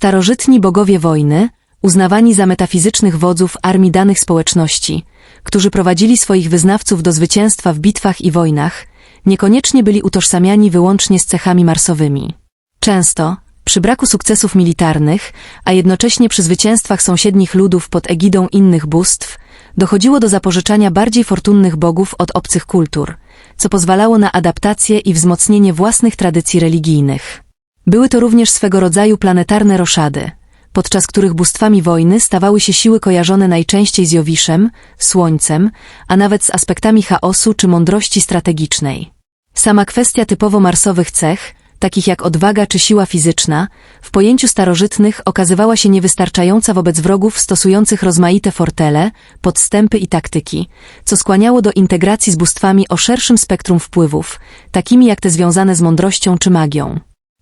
Starożytni bogowie wojny, uznawani za metafizycznych wodzów armii danych społeczności, którzy prowadzili swoich wyznawców do zwycięstwa w bitwach i wojnach, niekoniecznie byli utożsamiani wyłącznie z cechami marsowymi. Często, przy braku sukcesów militarnych, a jednocześnie przy zwycięstwach sąsiednich ludów pod egidą innych bóstw, dochodziło do zapożyczania bardziej fortunnych bogów od obcych kultur, co pozwalało na adaptację i wzmocnienie własnych tradycji religijnych. Były to również swego rodzaju planetarne roszady, podczas których bóstwami wojny stawały się siły kojarzone najczęściej z Jowiszem, Słońcem, a nawet z aspektami chaosu czy mądrości strategicznej. Sama kwestia typowo marsowych cech, takich jak odwaga czy siła fizyczna, w pojęciu starożytnych okazywała się niewystarczająca wobec wrogów stosujących rozmaite fortele, podstępy i taktyki, co skłaniało do integracji z bóstwami o szerszym spektrum wpływów, takimi jak te związane z mądrością czy magią.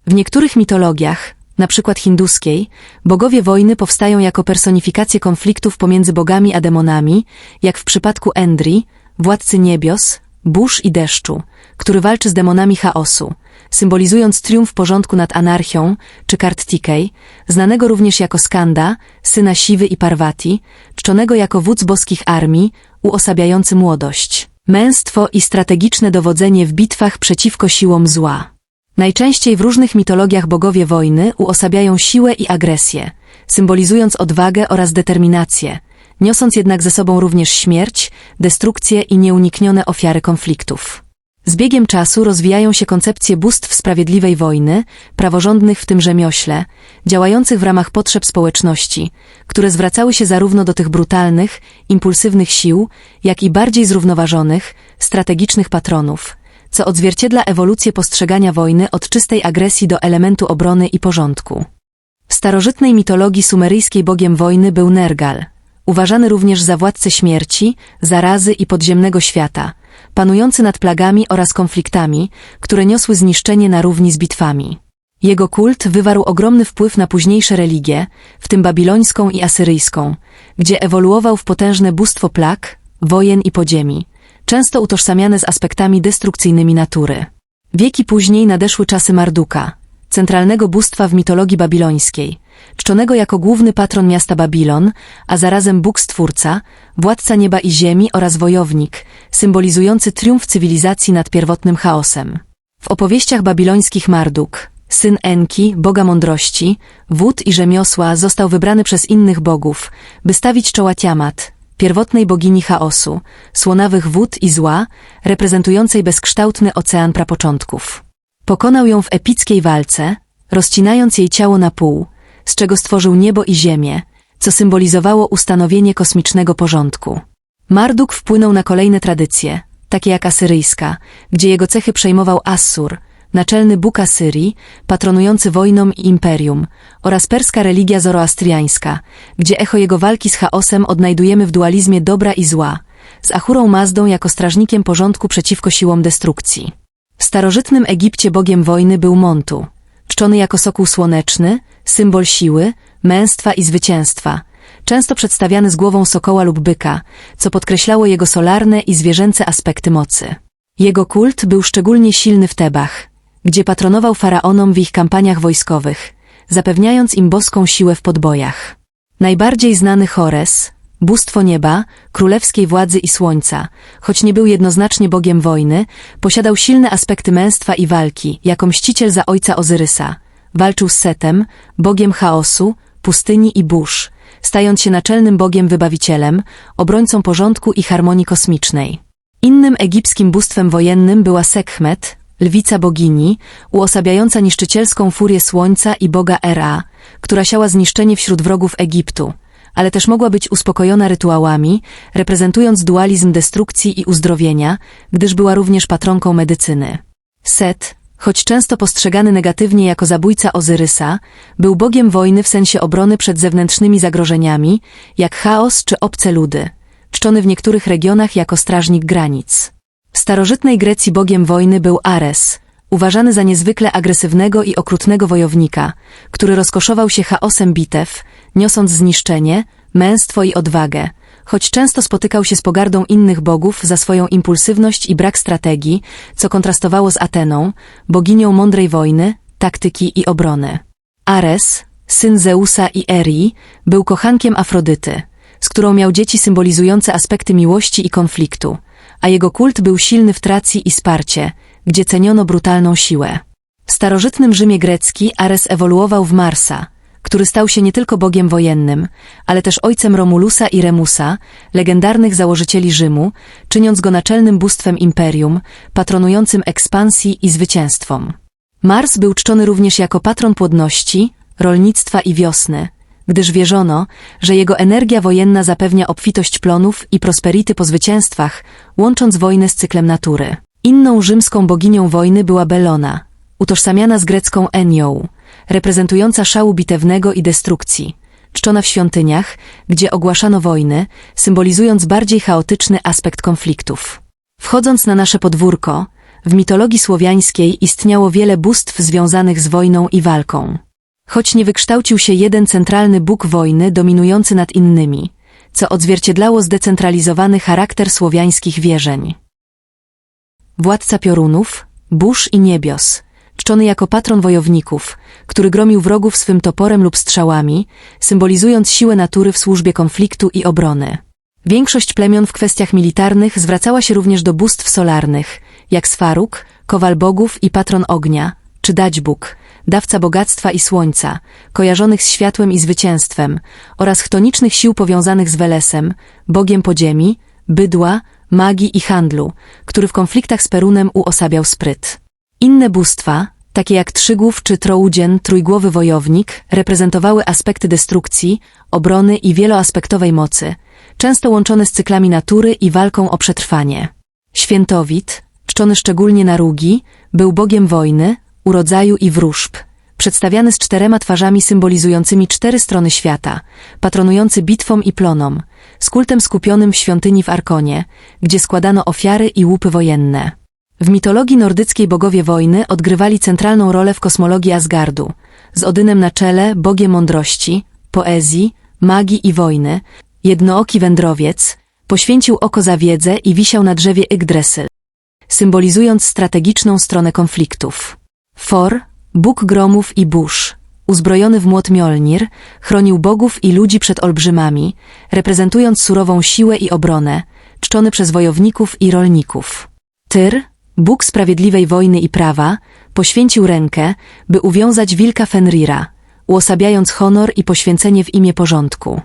W niektórych mitologiach, na przykład hinduskiej, bogowie wojny powstają jako personifikacje konfliktów pomiędzy bogami a demonami, jak w przypadku Endri, władcy niebios, burz i deszczu, który walczy z demonami chaosu, symbolizując triumf porządku nad anarchią, czy Karttikej, znanego również jako Skanda, syna Siwy i Parvati, czczonego jako wódz boskich armii, uosabiający młodość, męstwo i strategiczne dowodzenie w bitwach przeciwko siłom zła. Najczęściej w różnych mitologiach bogowie wojny uosabiają siłę i agresję, symbolizując odwagę oraz determinację, niosąc jednak ze sobą również śmierć, destrukcję i nieuniknione ofiary konfliktów. Z biegiem czasu rozwijają się koncepcje bóstw sprawiedliwej wojny, praworządnych w tym rzemiośle, działających w ramach potrzeb społeczności, które zwracały się zarówno do tych brutalnych, impulsywnych sił, jak i bardziej zrównoważonych, strategicznych patronów, co odzwierciedla ewolucję postrzegania wojny od czystej agresji do elementu obrony i porządku. W starożytnej mitologii sumeryjskiej bogiem wojny był Nergal, uważany również za władcę śmierci, zarazy i podziemnego świata, panujący nad plagami oraz konfliktami, które niosły zniszczenie na równi z bitwami. Jego kult wywarł ogromny wpływ na późniejsze religie, w tym babilońską i asyryjską, gdzie ewoluował w potężne bóstwo plag, wojen i podziemi, często utożsamiane z aspektami destrukcyjnymi natury. Wieki później nadeszły czasy Marduka, centralnego bóstwa w mitologii babilońskiej, czczonego jako główny patron miasta Babilon, a zarazem Bóg Stwórca, władca nieba i ziemi oraz wojownik, symbolizujący triumf cywilizacji nad pierwotnym chaosem. W opowieściach babilońskich Marduk, syn Enki, boga mądrości, wód i rzemiosła został wybrany przez innych bogów, by stawić czoła Tiamat, pierwotnej bogini chaosu, słonawych wód i zła, reprezentującej bezkształtny ocean prapoczątków. Pokonał ją w epickiej walce, rozcinając jej ciało na pół, z czego stworzył niebo i ziemię, co symbolizowało ustanowienie kosmicznego porządku. Marduk wpłynął na kolejne tradycje, takie jak asyryjska, gdzie jego cechy przejmował Assur, naczelny Bóg Asyrii, patronujący wojną i imperium, oraz perska religia zoroastriańska, gdzie echo jego walki z chaosem odnajdujemy w dualizmie dobra i zła, z Achurą Mazdą jako strażnikiem porządku przeciwko siłom destrukcji. W starożytnym Egipcie bogiem wojny był Montu, czczony jako sokół słoneczny, symbol siły, męstwa i zwycięstwa, często przedstawiany z głową sokoła lub byka, co podkreślało jego solarne i zwierzęce aspekty mocy. Jego kult był szczególnie silny w Tebach, gdzie patronował faraonom w ich kampaniach wojskowych, zapewniając im boską siłę w podbojach. Najbardziej znany Chores, bóstwo nieba, królewskiej władzy i słońca, choć nie był jednoznacznie bogiem wojny, posiadał silne aspekty męstwa i walki, jako mściciel za ojca Ozyrysa. Walczył z Setem, bogiem chaosu, pustyni i burz, stając się naczelnym bogiem wybawicielem, obrońcą porządku i harmonii kosmicznej. Innym egipskim bóstwem wojennym była Sekhmet, lwica bogini, uosabiająca niszczycielską furię słońca i boga Era, która siała zniszczenie wśród wrogów Egiptu, ale też mogła być uspokojona rytuałami, reprezentując dualizm destrukcji i uzdrowienia, gdyż była również patronką medycyny. Set, choć często postrzegany negatywnie jako zabójca Ozyrysa, był bogiem wojny w sensie obrony przed zewnętrznymi zagrożeniami, jak chaos czy obce ludy, czczony w niektórych regionach jako strażnik granic. W starożytnej Grecji bogiem wojny był Ares, uważany za niezwykle agresywnego i okrutnego wojownika, który rozkoszował się chaosem bitew, niosąc zniszczenie, męstwo i odwagę, choć często spotykał się z pogardą innych bogów za swoją impulsywność i brak strategii, co kontrastowało z Ateną, boginią mądrej wojny, taktyki i obrony. Ares, syn Zeusa i Erii, był kochankiem Afrodyty, z którą miał dzieci symbolizujące aspekty miłości i konfliktu, a jego kult był silny w Tracji i Sparcie, gdzie ceniono brutalną siłę. W starożytnym Rzymie grecki Ares ewoluował w Marsa, który stał się nie tylko bogiem wojennym, ale też ojcem Romulusa i Remusa, legendarnych założycieli Rzymu, czyniąc go naczelnym bóstwem imperium, patronującym ekspansji i zwycięstwom. Mars był czczony również jako patron płodności, rolnictwa i wiosny, gdyż wierzono, że jego energia wojenna zapewnia obfitość plonów i prosperity po zwycięstwach, łącząc wojnę z cyklem natury. Inną rzymską boginią wojny była Belona, utożsamiana z grecką Enią, reprezentująca szału bitewnego i destrukcji, czczona w świątyniach, gdzie ogłaszano wojny, symbolizując bardziej chaotyczny aspekt konfliktów. Wchodząc na nasze podwórko, w mitologii słowiańskiej istniało wiele bóstw związanych z wojną i walką. Choć nie wykształcił się jeden centralny bóg wojny dominujący nad innymi, co odzwierciedlało zdecentralizowany charakter słowiańskich wierzeń. Władca piorunów, burz i niebios, czczony jako patron wojowników, który gromił wrogów swym toporem lub strzałami, symbolizując siłę natury w służbie konfliktu i obrony. Większość plemion w kwestiach militarnych zwracała się również do bóstw solarnych, jak Sfaruk, kowal bogów i patron ognia, czy Daćbóg, dawca bogactwa i słońca, kojarzonych z światłem i zwycięstwem, oraz chtonicznych sił powiązanych z Welesem, bogiem podziemi, bydła, magii i handlu, który w konfliktach z Perunem uosabiał spryt. Inne bóstwa, takie jak Trzygłów czy Troudzien, trójgłowy wojownik, reprezentowały aspekty destrukcji, obrony i wieloaspektowej mocy, często łączone z cyklami natury i walką o przetrwanie. Świętowit, czczony szczególnie na Rugi, był bogiem wojny, urodzaju i wróżb, przedstawiany z czterema twarzami symbolizującymi cztery strony świata, patronujący bitwom i plonom, z kultem skupionym w świątyni w Arkonie, gdzie składano ofiary i łupy wojenne. W mitologii nordyckiej bogowie wojny odgrywali centralną rolę w kosmologii Asgardu, z Odynem na czele, bogiem mądrości, poezji, magii i wojny, jednooki wędrowiec, poświęcił oko za wiedzę i wisiał na drzewie Yggdrasil, symbolizując strategiczną stronę konfliktów. For, bóg gromów i burz, uzbrojony w młot Mjolnir, chronił bogów i ludzi przed olbrzymami, reprezentując surową siłę i obronę, czczony przez wojowników i rolników. Tyr, Bóg sprawiedliwej wojny i prawa, poświęcił rękę, by uwiązać wilka Fenrira, uosabiając honor i poświęcenie w imię porządku.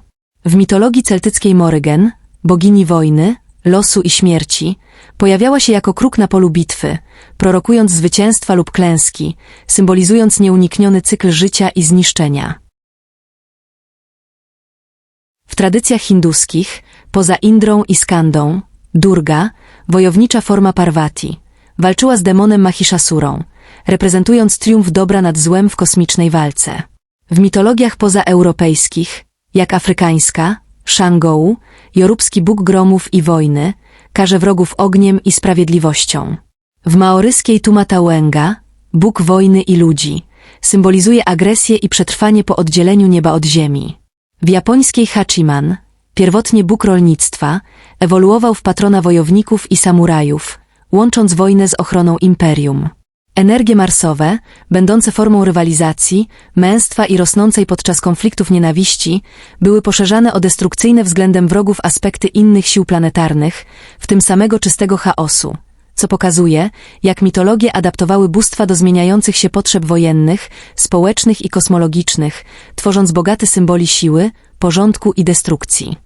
W mitologii celtyckiej Morygen, bogini wojny, losu i śmierci, pojawiała się jako kruk na polu bitwy, prorokując zwycięstwa lub klęski, symbolizując nieunikniony cykl życia i zniszczenia. W tradycjach hinduskich, poza Indrą i Skandą, Durga, wojownicza forma Parvati, walczyła z demonem Mahishasurą, reprezentując triumf dobra nad złem w kosmicznej walce. W mitologiach pozaeuropejskich, jak afrykańska, Shangou, jorubski bóg gromów i wojny, karze wrogów ogniem i sprawiedliwością. W maoryskiej Tumatauenga, bóg wojny i ludzi, symbolizuje agresję i przetrwanie po oddzieleniu nieba od ziemi. W japońskiej Hachiman, pierwotnie bóg rolnictwa, ewoluował w patrona wojowników i samurajów, łącząc wojnę z ochroną imperium. Energie marsowe, będące formą rywalizacji, męstwa i rosnącej podczas konfliktów nienawiści, były poszerzane o destrukcyjne względem wrogów aspekty innych sił planetarnych, w tym samego czystego chaosu, co pokazuje, jak mitologie adaptowały bóstwa do zmieniających się potrzeb wojennych, społecznych i kosmologicznych, tworząc bogaty symboli siły, porządku i destrukcji.